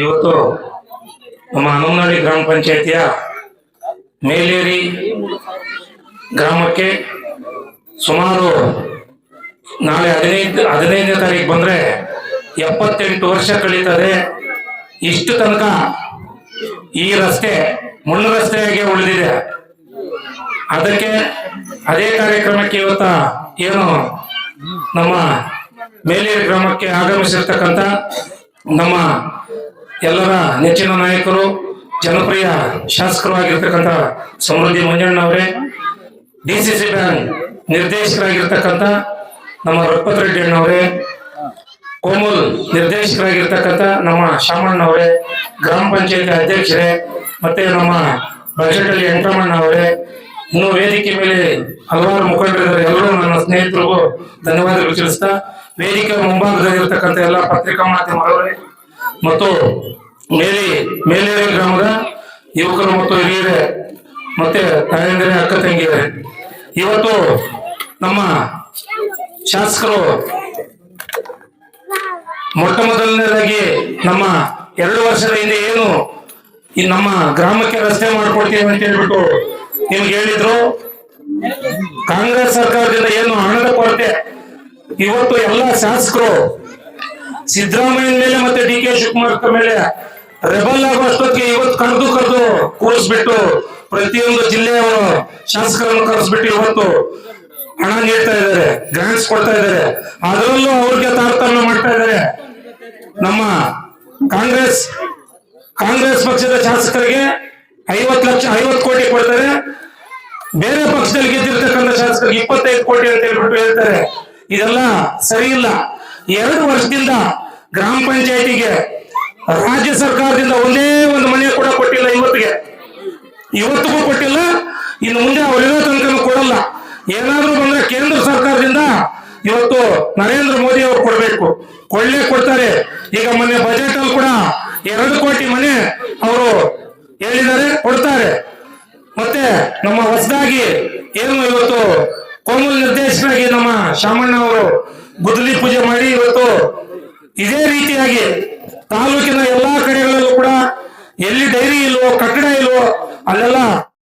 ಇವತ್ತು ನಮ್ಮ ಹನುಮನಹಳ್ಳಿ ಗ್ರಾಮ ಪಂಚಾಯತಿಯ ಮೇಲೇರಿ ಗ್ರಾಮಕ್ಕೆ ಸುಮಾರು ನಾಳೆ ಹದಿನೈದು, ಹದಿನೈದನೇ ತಾರೀಕು ಬಂದ್ರೆ ಎಪ್ಪತ್ತೆಂಟು ವರ್ಷ ಕಳೀತದೆ. ಇಷ್ಟು ತನಕ ಈ ರಸ್ತೆ ಮುಳ್ಳು ರಸ್ತೆಯಾಗೆ ಉಳಿದಿದೆ. ಅದಕ್ಕೆ ಅದೇ ಕಾರ್ಯಕ್ರಮಕ್ಕೆ ಇವತ್ತ ಏನು ನಮ್ಮ ಮೇಲೇರಿ ಗ್ರಾಮಕ್ಕೆ ಆಗಮಿಸಿರ್ತಕ್ಕಂಥ ನಮ್ಮ ಎಲ್ಲರ ನೆಚ್ಚಿನ ನಾಯಕರು, ಜನಪ್ರಿಯ ಶಾಸಕರು ಆಗಿರ್ತಕ್ಕಂಥ ಸಮೃದ್ಧಿ ಮಂಜಣ್ಣವರೇ ಡಿ ಸಿ ಸಿ ಬ್ಯಾಂಕ್ ನಿರ್ದೇಶಕರಾಗಿರ್ತಕ್ಕಂಥ ನಮ್ಮ ರಘುಪತ್ ರೆಡ್ಡಿ ಅಣ್ಣವರೇ ಕೋಮಲ್ ನಿರ್ದೇಶಕರಾಗಿರ್ತಕ್ಕಂಥ ನಮ್ಮ ಶಾಮಣ್ಣವರೇ ಗ್ರಾಮ ಪಂಚಾಯತಿ ಅಧ್ಯಕ್ಷರೇ, ಮತ್ತೆ ನಮ್ಮ ಬಜೆಟಲ್ಲಿ ಅಲ್ಲಿ ಅವರೇ, ಇನ್ನು ವೇದಿಕೆ ಮೇಲೆ ಹಲವಾರು ಮುಖಂಡರಿದ್ದಾರೆ. ಎಲ್ಲರೂ ನನ್ನ ಸ್ನೇಹಿತರಿಗೂ ಧನ್ಯವಾದಗಳು ತಿಳಿಸ್ತಾ, ವೇದಿಕೆ ಮುಂಭಾಗದಲ್ಲಿರ್ತಕ್ಕಂಥ ಎಲ್ಲ ಪತ್ರಿಕಾ ಮಾಧ್ಯಮಗಳವರೇ ಮತ್ತು ಮೇಲಿ ಮೇಲೇರಿ ಗ್ರಾಮದ ಯುವಕರು ಮತ್ತು ಹಿರಿಯರ, ಮತ್ತೆ ತಾಯಂದಿರ ಅಕ್ಕ ತಂಗಿಯರೇ. ಇವತ್ತು ನಮ್ಮ ಶಾಸಕರು ಮೊಟ್ಟ ಮೊದಲನೇದಾಗಿ ನಮ್ಮ ಎರಡು ವರ್ಷದ ಹಿಂದೆ ಏನು ಈ ನಮ್ಮ ಗ್ರಾಮಕ್ಕೆ ರಸ್ತೆ ಮಾಡ್ಕೊಡ್ತೀವಿ ಅಂತ ಹೇಳ್ಬಿಟ್ಟು ನಿಮ್ಗೆ ಹೇಳಿದ್ರು. ಕಾಂಗ್ರೆಸ್ ಸರ್ಕಾರದಿಂದ ಏನು ಹಣದ ಕೊರತೆ. ಇವತ್ತು ಎಲ್ಲ ಶಾಸಕರು ಸಿದ್ದರಾಮಯ್ಯ ಮೇಲೆ ಮತ್ತೆ ಡಿ ಕೆ ಶಿವಕುಮಾರ್ ಮೇಲೆ ರೆಬಲ್ ಆಗುವಷ್ಟೊತ್ತಿಗೆ ಇವತ್ತು ಕರೆದು ಕರೆದು ಕೂರಿಸ್ಬಿಟ್ಟು ಪ್ರತಿಯೊಂದು ಜಿಲ್ಲೆಯವರು ಶಾಸಕರನ್ನು ಕರೆಸ್ಬಿಟ್ಟು ಇವತ್ತು ಹಣ ನೀಡ್ತಾ ಇದ್ದಾರೆ ಗ್ರಾಂಟ್ಸ್ ಕೊಡ್ತಾ ಇದ್ದಾರೆ. ಅದರಲ್ಲೂ ಅವ್ರಿಗೆ ತಾರತಮ್ಯ ಮಾಡ್ತಾ ಇದ್ದಾರೆ. ನಮ್ಮ ಕಾಂಗ್ರೆಸ್ ಕಾಂಗ್ರೆಸ್ ಪಕ್ಷದ ಶಾಸಕರಿಗೆ ಐವತ್ತು ಲಕ್ಷ, ಐವತ್ತು ಕೋಟಿ ಕೊಡ್ತಾರೆ. ಬೇರೆ ಪಕ್ಷದಲ್ಲಿ ಗೆದ್ದಿರ್ತಕ್ಕಂಥ ಶಾಸಕರಿಗೆ ಇಪ್ಪತ್ತೈದು ಕೋಟಿ ಅಂತ ಹೇಳ್ಬಿಟ್ಟು ಹೇಳ್ತಾರೆ. ಇದೆಲ್ಲ ಸರಿ ಇಲ್ಲ. ಎರಡು ವರ್ಷದಿಂದ ಗ್ರಾಮ ಪಂಚಾಯತಿಗೆ ರಾಜ್ಯ ಸರ್ಕಾರದಿಂದ ಒಂದೇ ಒಂದು ಮನೆ ಕೂಡ ಕೊಟ್ಟಿಲ್ಲ ಇವತ್ತಿಗೆ. ಇವತ್ತಿಗೂ ಕೊಟ್ಟಿಲ್ಲ, ಇನ್ನು ಮುಂದೆ ಅವರಿರೋ ತನಕ ಕೊಡಲ್ಲ. ಏನಾದ್ರೂ ಬಂದ್ರೆ ಕೇಂದ್ರ ಸರ್ಕಾರದಿಂದ ಇವತ್ತು ನರೇಂದ್ರ ಮೋದಿ ಅವರು ಕೊಡಬೇಕು. ಕೊಳ್ಳೆ ಕೊಡ್ತಾರೆ. ಈಗ ಮೊನ್ನೆ ಬಜೆಟ್ ಅಲ್ಲಿ ಕೂಡ ಎರಡು ಕೋಟಿ ಮನೆ ಅವರು ಹೇಳಿದ್ದಾರೆ, ಕೊಡ್ತಾರೆ. ಮತ್ತೆ ನಮ್ಮ ಹೊಸದಾಗಿ ಏನು ಇವತ್ತು ಕೋಮಲ್ ನಿರ್ದೇಶನಾಗಿ ನಮ್ಮ ಶಾಮಣ್ಣ ಅವರು ಗುದ್ದಲಿ ಪೂಜೆ ಮಾಡಿ ಇವತ್ತು ಇದೇ ರೀತಿಯಾಗಿ ತಾಲೂಕಿನ ಎಲ್ಲಾ ಕಡೆಗಳಲ್ಲೂ ಕೂಡ ಎಲ್ಲಿ ಡೈರಿ ಇಲ್ವೋ ಕಟ್ಟಡ ಇಲ್ವೋ ಅಲ್ಲೆಲ್ಲ